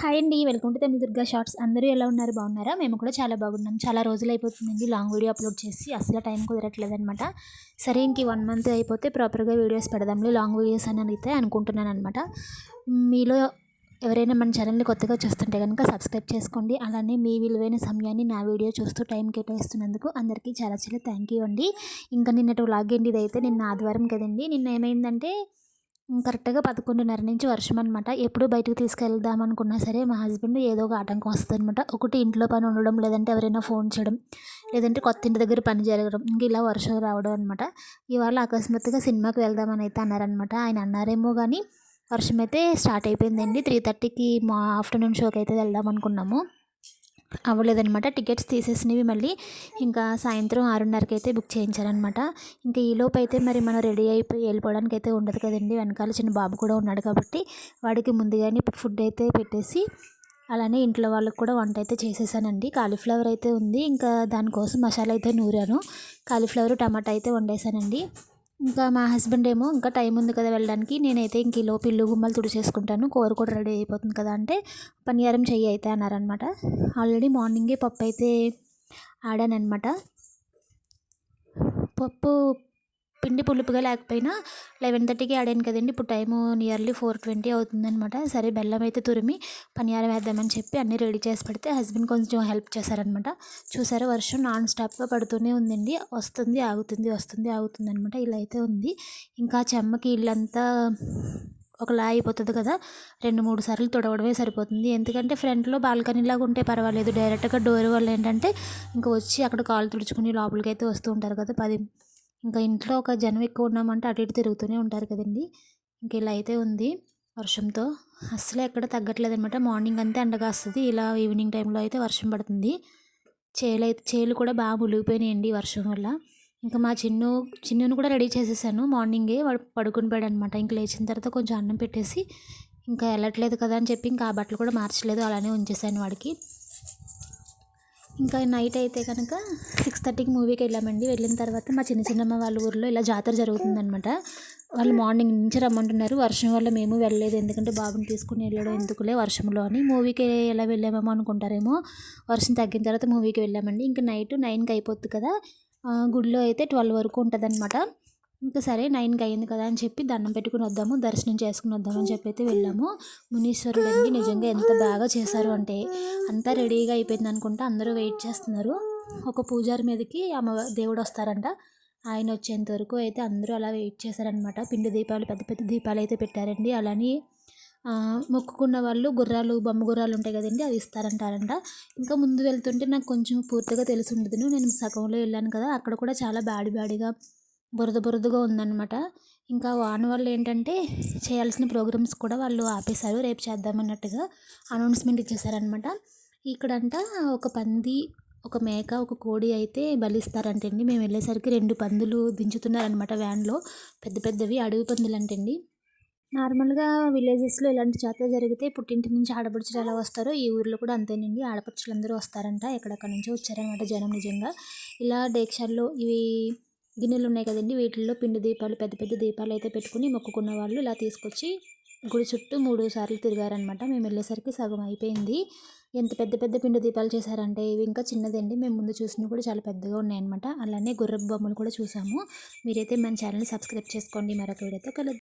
Hi అండి welcome to Tamil Durga shorts. అందరూ ఎలా ఉన్నారు? బాగున్నారా? మేము కూడా చాలా బాగున్నాం. చాలా రోజులు అయిపోతుందండి లాంగ్ వీడియో అప్లోడ్ చేసి. అసలు టైం కుదరట్లేదు అనమాట సరే ఇంక వన్ మంత్ అయిపోతే ప్రాపర్గా వీడియోస్ పెడదాంలే లాంగ్ వీడియోస్ అని అయితే అనుకుంటున్నాను అనమాట మీలో ఎవరైనా మన ఛానల్ని కొత్తగా చూస్తుంటే కనుక సబ్స్క్రైబ్ చేసుకోండి. అలానే మీ విలువైన సమయాన్ని నా వీడియో చూస్తూ టైం కేటాయిస్తున్నందుకు అందరికీ చాలా చాలా థ్యాంక్ యూ అండి. ఇంకా నిన్నటి వ్లాగ్ ఏంటి? ఇదైతే నిన్న ఆదివారం కదండి. నిన్న ఏమైందంటే కరెక్ట్గా పదకొండున్నర నుంచి వర్షం అనమాట ఎప్పుడు బయటకు తీసుకెళ్దాం అనుకున్నా సరే మా హస్బెండ్ ఏదో ఒక ఆటంకం వస్తుంది అనమాట ఒకటి ఇంట్లో పని ఉండడం లేదంటే ఎవరైనా ఫోన్ చేయడం లేదంటే కొత్త ఇంటి దగ్గర పని జరగడం ఇంక ఇలా వర్షం రావడం అనమాట ఇవాళ అకస్మాత్తుగా సినిమాకి వెళ్దామని అయితే అన్నారనమాట ఆయన అన్నారేమో కానీ వర్షం అయితే స్టార్ట్ అయిపోయిందండి. త్రీ థర్టీకి మా ఆఫ్టర్నూన్ షోకి అయితే వెళ్దాం అనుకున్నాము అవ్వలేదనమాట టికెట్స్ తీసేసినవి మళ్ళీ ఇంకా సాయంత్రం ఆరున్నరకి అయితే బుక్ చేయించారనమాట ఇంకా ఈలోపు అయితే మరి మనం రెడీ అయిపోయి వెళ్ళిపోవడానికి అయితే ఉండదు కదండి. వెనకాల చిన్న బాబు కూడా ఉన్నాడు కాబట్టి వాడికి ముందుగానే ఫుడ్ అయితే పెట్టేసి అలానే ఇంట్లో వాళ్ళకి కూడా వంట అయితే చేసేసానండి. కాలీఫ్లవర్ అయితే ఉంది. ఇంకా దానికోసం మసాలా అయితే నూరాను. కాలీఫ్లవర్ టమాటా అయితే వండేసానండి. ఇంకా మా హస్బెండ్ ఏమో ఇంకా టైం ఉంది కదా వెళ్ళడానికి. నేనైతే ఇంక ఈలోపు ఇల్లు గుమ్మలు తుడిచేసుకుంటాను. కూర కూడా రెడీ అయిపోతుంది కదా అంటే పనియారం చెయ్యి అయితే అన్నారనమాట ఆల్రెడీ మార్నింగే పప్పు అయితే ఆడానమాట పప్పు పిండి పులుపుగా లేకపోయినా లెవెన్ థర్టీకి ఆడాను కదండి. ఇప్పుడు టైము నియర్లీ ఫోర్ ట్వంటీ అవుతుందనమాట సరే బెల్లం అయితే తురిమి పనియారం వేద్దామని చెప్పి అన్నీ రెడీ చేసి పెడితే హస్బెండ్ కొంచెం హెల్ప్ చేశారనమాట చూసారా వర్షం నాన్ స్టాప్గా పడుతూనే ఉందండి. వస్తుంది ఆగుతుంది వస్తుంది ఆగుతుంది అనమాట ఇలా అయితే ఉంది. ఇంకా చెమ్మకి ఇల్లంతా ఒకలా అయిపోతుంది కదా. రెండు మూడు సార్లు తుడవడమే సరిపోతుంది. ఎందుకంటే ఫ్రంట్లో బాల్కనీలాగా ఉంటే పర్వాలేదు. డైరెక్ట్గా డోర్ వల్ల ఏంటంటే ఇంకా వచ్చి అక్కడ కాలు తుడుచుకుని లోపలికి అయితే వస్తూ ఉంటారు కదా. పది ఇంకా ఇంట్లో ఒక జనం ఎక్కువ ఉన్నామంటే అటు ఇటు తిరుగుతూనే ఉంటారు కదండి. ఇంక ఇలా అయితే ఉంది వర్షంతో. అస్సలు ఎక్కడ తగ్గట్లేదు అనమాట మార్నింగ్ అంతే ఎండగా వస్తుంది. ఇలా ఈవినింగ్ టైంలో అయితే వర్షం పడుతుంది. చేలు అయితే చేలు కూడా బాగా మునిగిపోయినాయండి వర్షం వల్ల. ఇంకా మా చిన్ను చిన్నును కూడా రెడీ చేసేసాను. మార్నింగే వాడు పడుకుని పోయాడు అనమాట ఇంక లేచిన తర్వాత కొంచెం అన్నం పెట్టేసి ఇంకా వెళ్ళట్లేదు కదా అని చెప్పి ఇంకా ఆ బట్టలు కూడా మార్చలేదు. అలానే ఉంచేసాను వాడికి. ఇంకా నైట్ అయితే కనుక సిక్స్ థర్టీకి మూవీకి వెళ్ళామండి. వెళ్ళిన తర్వాత మా చిన్న చిన్నమ్మ వాళ్ళ ఊర్లో ఇలా జాతర జరుగుతుందనమాట వాళ్ళు మార్నింగ్ నుంచి రమ్మంటున్నారు. వర్షం వల్ల మేము వెళ్ళలేదు. ఎందుకంటే బాబుని తీసుకుని వెళ్ళడం ఎందుకులే వర్షంలో అని. మూవీకి ఎలా వెళ్ళామేమో అనుకుంటారేమో. వర్షం తగ్గిన తర్వాత మూవీకి వెళ్ళామండి. ఇంకా నైట్ నైన్కి అయిపోద్ది కదా. గుడిలో అయితే ట్వెల్వ్ వరకు ఉంటుంది ఇంకా సరే నైన్కి అయింది కదా అని చెప్పి దండం పెట్టుకుని వద్దాము దర్శనం చేసుకుని వద్దామని చెప్పి అయితే వెళ్ళాము. మునీశ్వరుడు అండి నిజంగా ఎంత బాగా చేశారు అంటే అంతా రెడీగా అయిపోయింది అనుకుంటా అందరూ వెయిట్ చేస్తున్నారు. ఒక పూజారి మీదకి అమ్మ దేవుడు వస్తారంట. ఆయన వచ్చేంత వరకు అయితే అందరూ అలా వెయిట్ చేశారనమాట పిండి దీపాలు పెద్ద పెద్ద దీపాలు అయితే పెట్టారండి. అలానే మొక్కుకున్న వాళ్ళు గుర్రాలు బొమ్మ గుర్రాలు ఉంటాయి కదండి అవి ఇస్తారంటారంట. ఇంకా ముందు వెళ్తుంటే నాకు కొంచెం పూర్తిగా తెలిసి ఉండదు నేను సగంలో వెళ్ళాను కదా అక్కడ కూడా చాలా బాడి బాడిగా బురద బురదగా ఉందన్నమాట. ఇంకా వాన వల్ల ఏంటంటే చేయాల్సిన ప్రోగ్రామ్స్ కూడా వాళ్ళు ఆపేశారు. రేపు చేద్దామన్నట్టుగా అనౌన్స్మెంట్ ఇచ్చేసారనమాట ఇక్కడంట ఒక పంది ఒక మేక ఒక కోడి అయితే బలిస్తారంటండి. మేము వెళ్ళేసరికి రెండు పందులు దించుతున్నారనమాట వ్యాన్లో. పెద్ద పెద్దవి అడవి పందులు అంటండి నార్మల్గా విలేజెస్లో ఇలాంటి జాతర జరిగితే పుట్టింటి నుంచి ఆడపడుచులు ఎలా వస్తారో ఈ ఊర్లో కూడా అంతేనండి. ఆడపడుచులు అందరూ వస్తారంట. ఎక్కడెక్కడ నుంచో వచ్చారనమాట జనం నిజంగా. ఇలా డేక్షాల్లో ఇవి గిన్నెలు ఉన్నాయి కదండి వీటిల్లో పిండి దీపాలు పెద్ద పెద్ద దీపాలు అయితే పెట్టుకుని మొక్కుకున్న వాళ్ళు ఇలా తీసుకొచ్చి గుడి చుట్టూ మూడు సార్లు తిరిగారనమాట మేము వెళ్ళేసరికి సగం అయిపోయింది. ఎంత పెద్ద పెద్ద పిండి దీపాలు చేశారంటే ఇవి ఇంకా చిన్నదండి. మేము ముందు చూసినవి కూడా చాలా పెద్దగా ఉన్నాయన్నమాట. అలానే గుర్రపు బొమ్మలు కూడా చూసాము. మీరైతే మన ఛానల్ని సబ్స్క్రైబ్ చేసుకోండి. మరొక వీడియోతో కలుద్దాం.